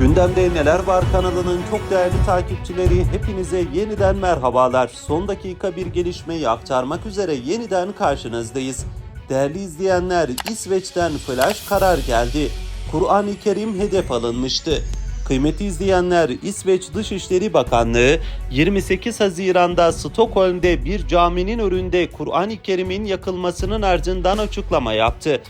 Gündemde Neler Var kanalının çok değerli takipçileri hepinize yeniden merhabalar. Son dakika bir gelişmeyi aktarmak üzere yeniden karşınızdayız. Değerli izleyenler İsveç'ten flash karar geldi. Kur'an-ı Kerim hedef alınmıştı. Kıymetli izleyenler İsveç Dışişleri Bakanlığı 28 Haziran'da Stockholm'de bir caminin önünde Kur'an-ı Kerim'in yakılmasının ardından açıklama yaptı.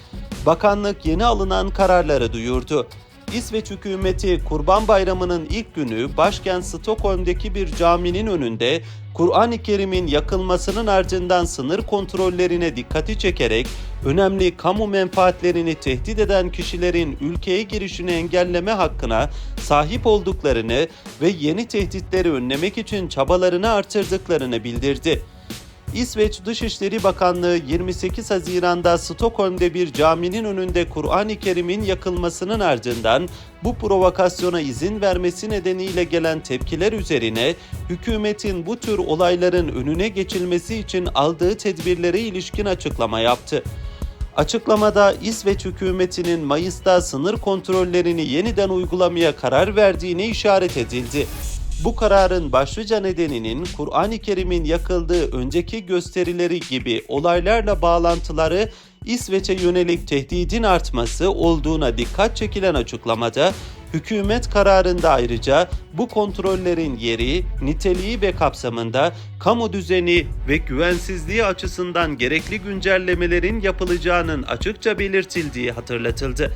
Bakanlık yeni alınan kararları duyurdu. İsveç hükümeti Kurban Bayramı'nın ilk günü başkent Stockholm'deki bir caminin önünde Kur'an-ı Kerim'in yakılmasının ardından sınır kontrollerine dikkati çekerek önemli kamu menfaatlerini tehdit eden kişilerin ülkeye girişini engelleme hakkına sahip olduklarını ve yeni tehditleri önlemek için çabalarını artırdıklarını bildirdi. İsveç Dışişleri Bakanlığı 28 Haziran'da Stockholm'de bir caminin önünde Kur'an-ı Kerim'in yakılmasının ardından bu provokasyona izin vermesi nedeniyle gelen tepkiler üzerine hükümetin bu tür olayların önüne geçilmesi için aldığı tedbirlere ilişkin açıklama yaptı. Açıklamada İsveç hükümetinin Mayıs'ta sınır kontrollerini yeniden uygulamaya karar verdiğine işaret edildi. Bu kararın başlıca nedeninin Kur'an-ı Kerim'in yakıldığı önceki gösterileri gibi olaylarla bağlantıları İsveç'e yönelik tehdidin artması olduğuna dikkat çekilen açıklamada hükümet kararında ayrıca bu kontrollerin yeri, niteliği ve kapsamında kamu düzeni ve güvensizliği açısından gerekli güncellemelerin yapılacağının açıkça belirtildiği hatırlatıldı.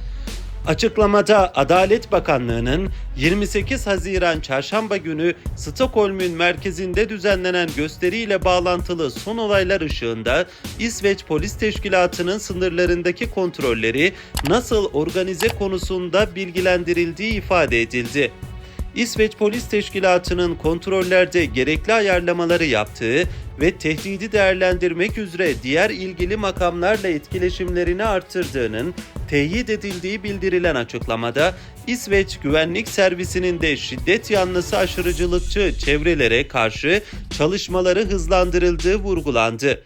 Açıklamada Adalet Bakanlığı'nın 28 Haziran Çarşamba günü Stockholm'un merkezinde düzenlenen gösteriyle bağlantılı son olaylar ışığında İsveç Polis Teşkilatı'nın sınırlarındaki kontrolleri nasıl organize konusunda bilgilendirildiği ifade edildi. İsveç Polis Teşkilatı'nın kontrollerde gerekli ayarlamaları yaptığı ve tehdidi değerlendirmek üzere diğer ilgili makamlarla etkileşimlerini arttırdığının teyit edildiği bildirilen açıklamada İsveç Güvenlik Servisi'nin de şiddet yanlısı aşırıcılıkçı çevrelere karşı çalışmaları hızlandırıldığı vurgulandı.